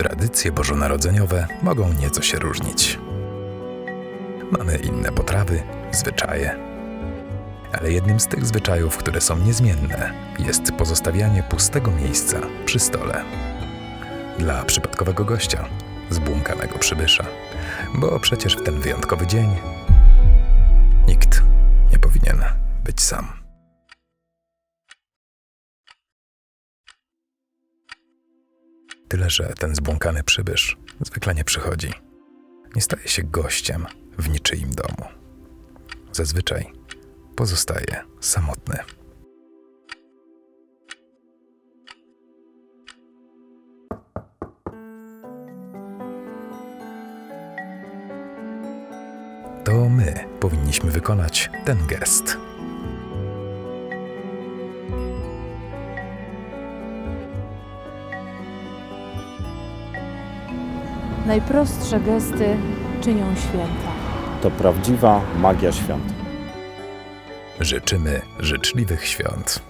Tradycje bożonarodzeniowe mogą nieco się różnić. Mamy inne potrawy, zwyczaje. Ale jednym z tych zwyczajów, które są niezmienne, jest pozostawianie pustego miejsca przy stole. Dla przypadkowego gościa, zbłąkanego przybysza, bo przecież w ten wyjątkowy dzień nikt nie powinien być sam. Tyle, że ten zbłąkany przybysz zwykle nie przychodzi. Nie staje się gościem w niczyim domu. Zazwyczaj pozostaje samotny. To my powinniśmy wykonać ten gest. Najprostsze gesty czynią święta. To prawdziwa magia świąt. Życzymy życzliwych świąt.